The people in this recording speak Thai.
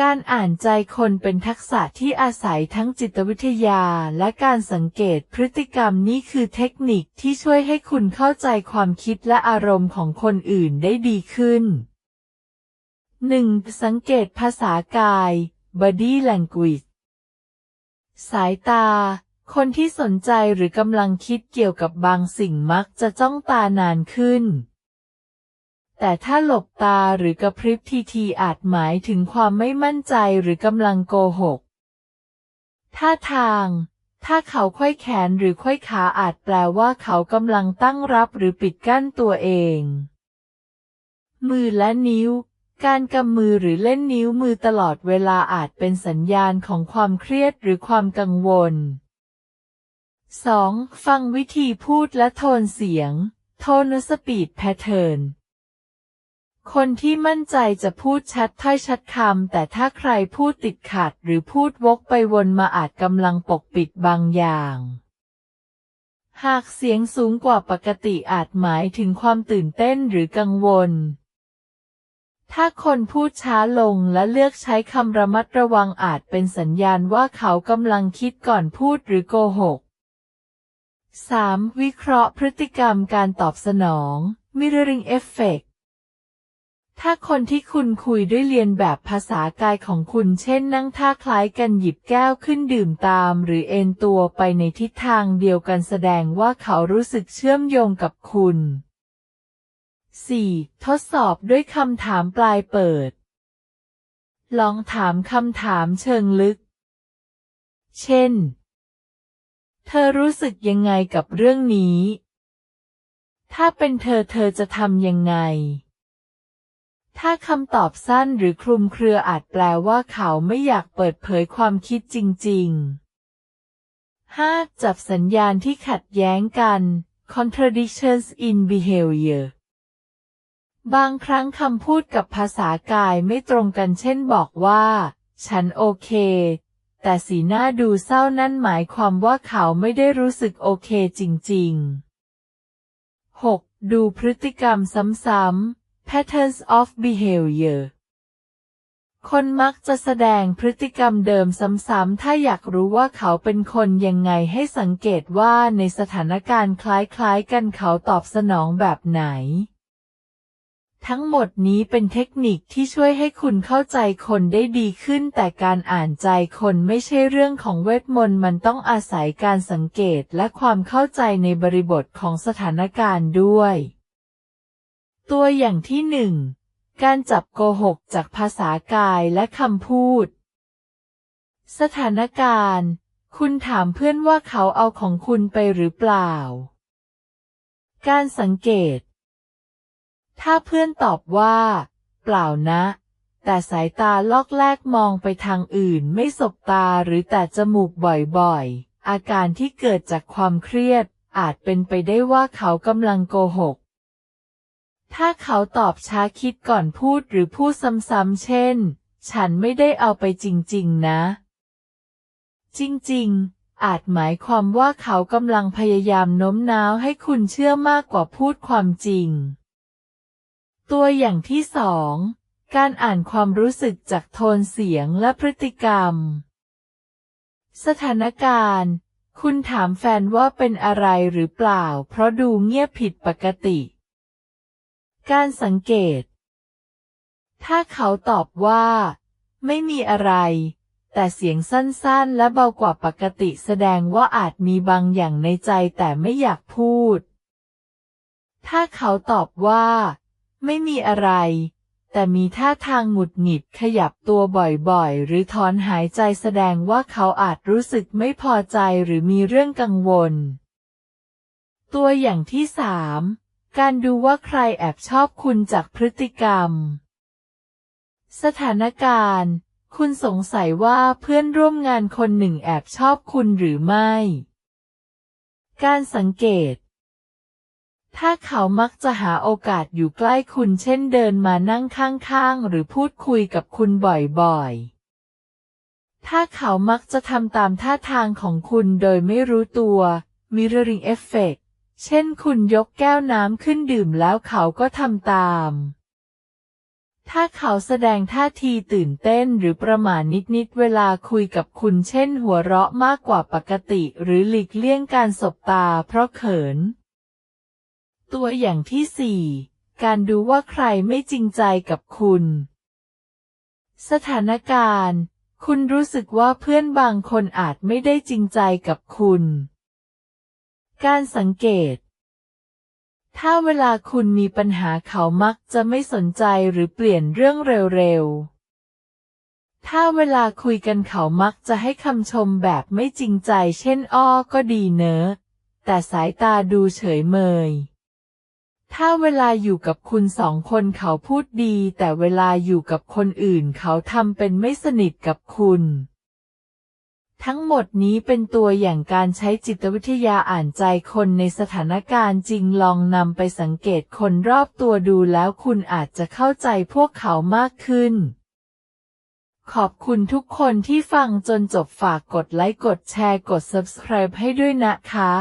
การอ่านใจคนเป็นทักษะที่อาศัยทั้งจิตวิทยาและการสังเกตพฤติกรรมนี่คือเทคนิคที่ช่วยให้คุณเข้าใจความคิดและอารมณ์ของคนอื่นได้ดีขึ้น 1. สังเกตภาษากาย body language สายตา คนที่สนใจหรือกำลังคิดเกี่ยวกับบางสิ่งมักจะจ้องตานานขึ้น แต่ถ้าหลบตาหรือกระพริบทีทีอาจหมายถึงความไม่มั่นใจหรือกำลังโกหก ท่าทาง ถ้าเขาค่อยแขนหรือค่อยขาอาจแปลว่าเขากำลังตั้งรับหรือปิดกั้นตัวเอง มือและนิ้ว การกำมือหรือเล่นนิ้วมือตลอดเวลาอาจเป็นสัญญาณของความเครียดหรือความกังวล 2. ฟังวิธีพูดและโทนเสียง โทนสปีดแพทเทิร์น คนที่มั่นใจจะพูดชัดถ้อยชัดคำแต่ถ้าใครพูดติดขัดหรือพูดวกไปวนมาอาจกำลังปกปิดบางอย่าง หากเสียงสูงกว่าปกติอาจหมายถึงความตื่นเต้นหรือกังวล ถ้าคนพูดช้าลงและเลือกใช้คำระมัดระวังอาจเป็นสัญญาณว่าเขากำลังคิดก่อนพูดหรือโกหก 3. วิเคราะห์พฤติกรรมการตอบสนอง mirroring effect ถ้าคนที่คุณคุยด้วยเรียนแบบภาษากายของคุณเช่นนั่งท่าคล้ายกันหยิบแก้วขึ้นดื่มตาม หรือเอนตัวไปในทิศทางเดียวกันแสดงว่าเขารู้สึกเชื่อมโยงกับคุณ 4. ทดสอบด้วยคำถามปลายเปิด ลองถามคำถามเชิงลึก เช่น เธอรู้สึกยังไงกับเรื่องนี้ ถ้าเป็นเธอเธอจะทำยังไง ถ้าคำตอบสั้นหรือคลุมเครืออาจแปลว่าเขาไม่อยากเปิดเผยความคิดจริง ๆ 5. จับสัญญาณที่ขัดแย้งกัน contradictions in behavior บางครั้งคำพูดกับภาษากายไม่ตรงกันเช่นบอกว่า ฉันโอเค แต่สีหน้าดูเศร้านั่นหมายความว่าเขาไม่ได้รู้สึกโอเคจริง ๆ 6. ดูพฤติกรรมซ้ำๆ patterns of behavior คนมักจะแสดงพฤติกรรมเดิมซ้ำๆ ถ้าอยากรู้ว่าเขาเป็นคนยังไงให้สังเกตว่าในสถานการณ์คล้ายๆ กันเขาตอบสนองแบบไหน ทั้งหมดนี้เป็นเทคนิคที่ช่วยให้คุณเข้าใจคนได้ดีขึ้น แต่การอ่านใจคนไม่ใช่เรื่องของเวทมนต์ มันต้องอาศัยการสังเกตและความเข้าใจในบริบทของสถานการณ์ด้วย ตัวอย่างที่หนึ่งการจับโกหกจากภาษากายและคำพูด สถานการณ์ คุณถามเพื่อนว่าเขาเอาของคุณไปหรือเปล่า การสังเกต ถ้าเพื่อนตอบว่า เปล่านะ แต่สายตาลอกแลกมองไปทางอื่นไม่สบตาหรือแต่จมูกบ่อยๆ อาการที่เกิดจากความเครียด อาจเป็นไปได้ว่าเขากำลังโกหก ถ้าเขาตอบช้าคิดก่อนพูดหรือพูดซ้ำๆเช่น ฉันไม่ได้เอาไปจริงๆนะ จริงๆ อาจหมายความว่าเขากำลังพยายามโน้มน้าวให้คุณเชื่อมากกว่าพูดความจริง ตัวอย่างที่สองการอ่านความรู้สึกจากโทนเสียงและพฤติกรรม สถานการณ์ คุณถามแฟนว่าเป็นอะไรหรือเปล่า เพราะดูเงียบผิดปกติ การสังเกต ถ้าเขาตอบว่า ไม่มีอะไร แต่เสียงสั้นๆ และเบากว่าปกติแสดงว่าอาจมีบางอย่างในใจแต่ไม่อยากพูด ถ้าเขาตอบว่า ไม่มีอะไรแต่มีท่าทางหงุดหงิดขยับตัวบ่อยๆ หรือถอนหายใจแสดงว่าเขาอาจรู้สึกไม่พอใจหรือมีเรื่องกังวล ตัวอย่างที่สาม การดูว่าใครแอบชอบคุณจากพฤติกรรม สถานการณ์ คุณสงสัยว่าเพื่อนร่วมงานคนหนึ่งแอบชอบคุณหรือไม่ การสังเกต ถ้าเขามักจะหาโอกาสอยู่ใกล้คุณเช่นเดินมานั่งข้างๆ หรือพูดคุยกับคุณบ่อยๆถ้าเขามักจะทำตามท่าทางของคุณโดยไม่รู้ตัว mirroring effect เช่นคุณยกแก้วน้ำขึ้นดื่มแล้วเขาก็ทำตาม ถ้าเขาแสดงท่าทีตื่นเต้นหรือประหม่านิดๆเวลาคุยกับคุณเช่นหัวเราะมากกว่าปกติหรือหลีกเลี่ยงการสบตาเพราะเขิน ตัวอย่างที่สี่การดูว่าใครไม่จริงใจกับคุณ สถานการณ์ คุณรู้สึกว่าเพื่อนบางคนอาจไม่ได้จริงใจกับคุณ การสังเกต ถ้าเวลาคุณมีปัญหาเขามักจะไม่สนใจหรือเปลี่ยนเรื่องเร็วๆ ถ้าเวลาคุยกันเขามักจะให้คำชมแบบไม่จริงใจเช่นอ้อก็ดีเนอะ แต่สายตาดูเฉยเมย ถ้าเวลาอยู่กับคุณสองคนเขาพูดดี แต่เวลาอยู่กับคนอื่นเขาทำเป็นไม่สนิทกับคุณ ทั้งหมดนี้เป็นตัวอย่างการใช้จิตวิทยาอ่านใจคนในสถานการณ์จริงลองนำไปสังเกตคนรอบตัวดูแล้วคุณอาจจะเข้าใจพวกเขามากขึ้น ขอบคุณทุกคนที่ฟังจนจบฝากกดไลค์กดแชร์กด subscribe ให้ด้วยนะคะ